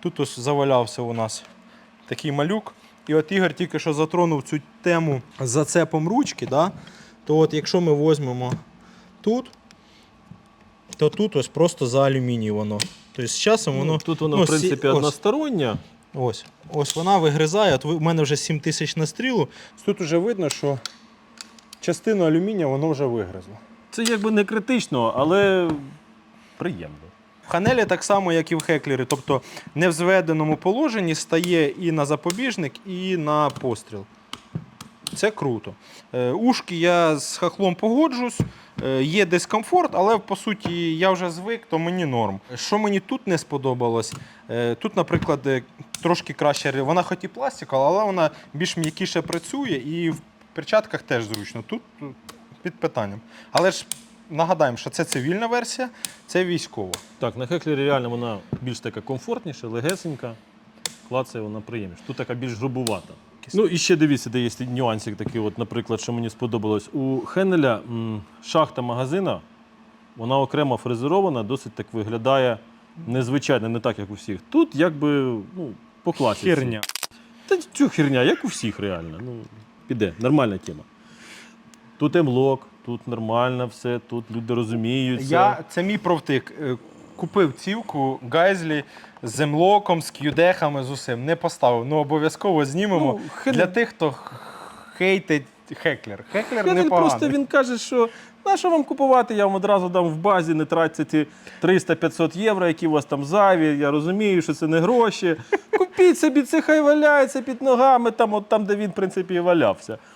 Тут ось завалявся у нас такий малюк. І от Ігор тільки що затронув цю тему з зацепом ручки. Да? То от якщо ми візьмемо тут, то тут ось просто за алюміній воно. Тобто з часом воно. Ну, тут воно, ну, в принципі, ось. одностороннє. Ось, ось вона вигризає. От в мене вже 7 тисяч на стрілу. Тут вже видно, що частину алюмінія воно вже вигризло. Це якби не критично, але приємно. Ханелі так само, як і в Хеклері, тобто не в зведеному положенні стає і на запобіжник, і на постріл. Це круто. Е, Ушки я з хахлом погоджусь. Е, Є дискомфорт, але по суті я вже звик, то мені норм. Що мені тут не сподобалось? е, Тут, наприклад, трошки краще, вона хоч і пластикова, але вона більш м'якіше працює і в перчатках теж зручно. Тут під питанням. Але ж нагадаємо, що це цивільна версія, це військова. Так, на Хеклері реально вона більш така комфортніша, легесенька. Клацає вона приємніше. Тут така більш грубувата. Ну і ще дивіться, де є нюансик такий, от, наприклад, що мені сподобалось. У Хенеля м, шахта магазина, вона окремо фрезерована, досить так виглядає незвичайно, не так, як у всіх. Тут якби ну, по класіці. Херня. Та цю херня, як у всіх реально. Ну, піде, нормальна тема. Тут емлок, тут нормально все, тут люди розуміються. Я, це мій провтик. Е, Купив цівку Гайзлі з землоком, з кюдехами, з усім. Не поставив. Ну обов'язково знімемо Ну, хен- для тих, хто хейтить Хеклер. Хеклер Він непоганий. просто він каже, що на що вам купувати, я вам одразу дам в базі, не тратьте ті 300-500 євро, які у вас там зайві. Я розумію, що це не гроші. Купіть собі, це хай валяється під ногами, там, от там, де він, в принципі, і валявся.